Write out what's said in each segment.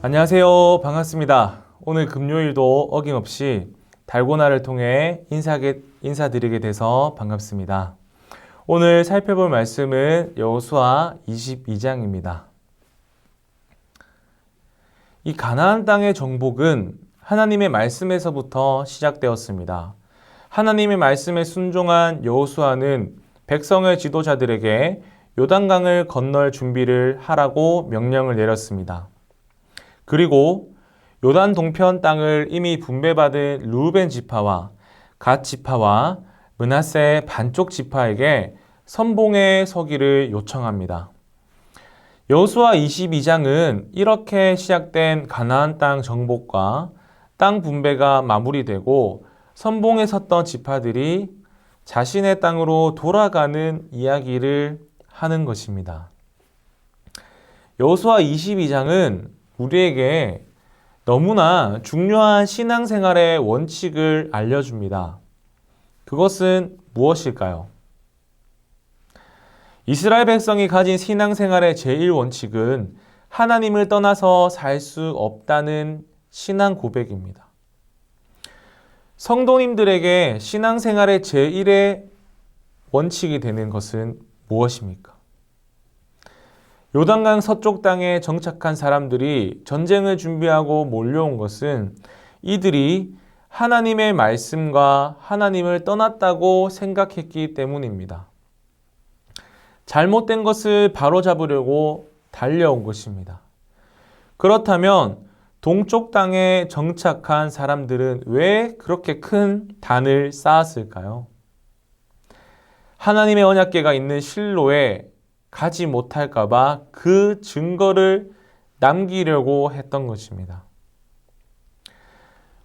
안녕하세요. 반갑습니다. 오늘 금요일도 어김없이 달고나를 통해 인사게, 인사드리게 돼서 반갑습니다. 오늘 살펴볼 말씀은 여호수아 22장입니다. 이 가나안 땅의 정복은 하나님의 말씀에서부터 시작되었습니다. 하나님의 말씀에 순종한 여호수아는 백성의 지도자들에게 요단강을 건널 준비를 하라고 명령을 내렸습니다. 그리고 요단 동편 땅을 이미 분배받은 루벤 지파와 갓 지파와 문하세 반쪽 지파에게 선봉에 서기를 요청합니다. 여호수아 22장은 이렇게 시작된 가나안 땅 정복과 땅 분배가 마무리되고 선봉에 섰던 지파들이 자신의 땅으로 돌아가는 이야기를 하는 것입니다. 여호수아 22장은 우리에게 너무나 중요한 신앙생활의 원칙을 알려줍니다. 그것은 무엇일까요? 이스라엘 백성이 가진 신앙생활의 제일 원칙은 하나님을 떠나서 살 수 없다는 신앙 고백입니다. 성도님들에게 신앙생활의 제1의 원칙이 되는 것은 무엇입니까? 요단강 서쪽 땅에 정착한 사람들이 전쟁을 준비하고 몰려온 것은 이들이 하나님의 말씀과 하나님을 떠났다고 생각했기 때문입니다. 잘못된 것을 바로잡으려고 달려온 것입니다. 그렇다면 동쪽 땅에 정착한 사람들은 왜 그렇게 큰 단을 쌓았을까요? 하나님의 언약계가 있는 실로에 가지 못할까봐 그 증거를 남기려고 했던 것입니다.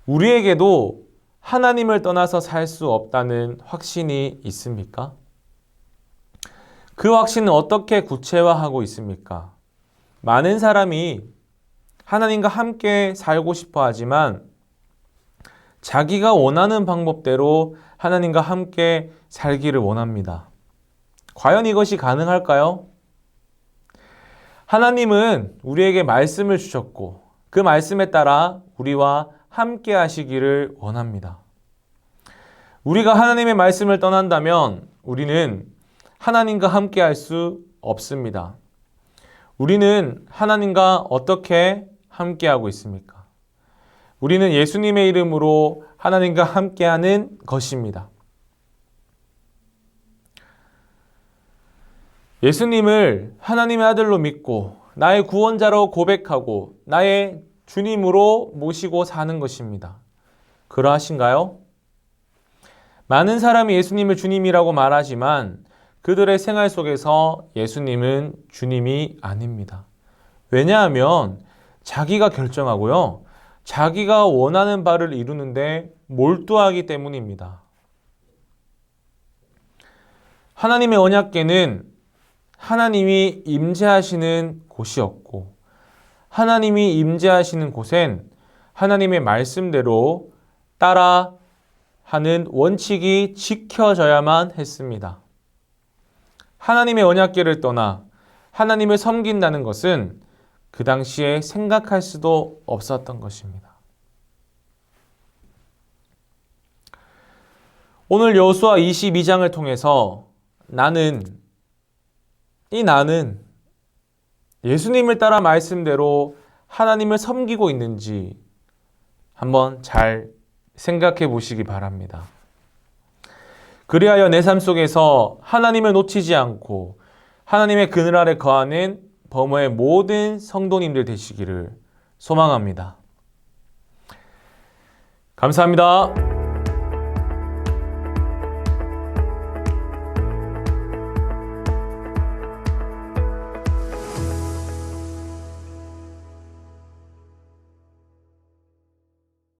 우리에게도 하나님을 떠나서 살 수 없다는 확신이 있습니까? 그 확신은 어떻게 구체화하고 있습니까? 많은 사람이 하나님과 함께 살고 싶어 하지만 자기가 원하는 방법대로 하나님과 함께 살기를 원합니다. 과연 이것이 가능할까요? 하나님은 우리에게 말씀을 주셨고 그 말씀에 따라 우리와 함께 하시기를 원합니다. 우리가 하나님의 말씀을 떠난다면 우리는 하나님과 함께 할 수 없습니다. 우리는 하나님과 어떻게 함께하고 있습니까? 우리는 예수님의 이름으로 하나님과 함께하는 것입니다. 예수님을 하나님의 아들로 믿고 나의 구원자로 고백하고 나의 주님으로 모시고 사는 것입니다. 그러하신가요? 많은 사람이 예수님을 주님이라고 말하지만 그들의 생활 속에서 예수님은 주님이 아닙니다. 왜냐하면 자기가 결정하고요. 자기가 원하는 바를 이루는데 몰두하기 때문입니다. 하나님의 언약계는 하나님이 임재하시는 곳이었고 하나님이 임재하시는 곳엔 하나님의 말씀대로 따라 하는 원칙이 지켜져야만 했습니다. 하나님의 언약계를 떠나 하나님을 섬긴다는 것은 그 당시에 생각할 수도 없었던 것입니다. 오늘 여수와 22장을 통해서 나는 이 나는 예수님을 따라 말씀대로 하나님을 섬기고 있는지 한번 잘 생각해 보시기 바랍니다. 그리하여 내 삶 속에서 하나님을 놓치지 않고 하나님의 그늘 아래 거하는 범어의 모든 성도님들 되시기를 소망합니다. 감사합니다.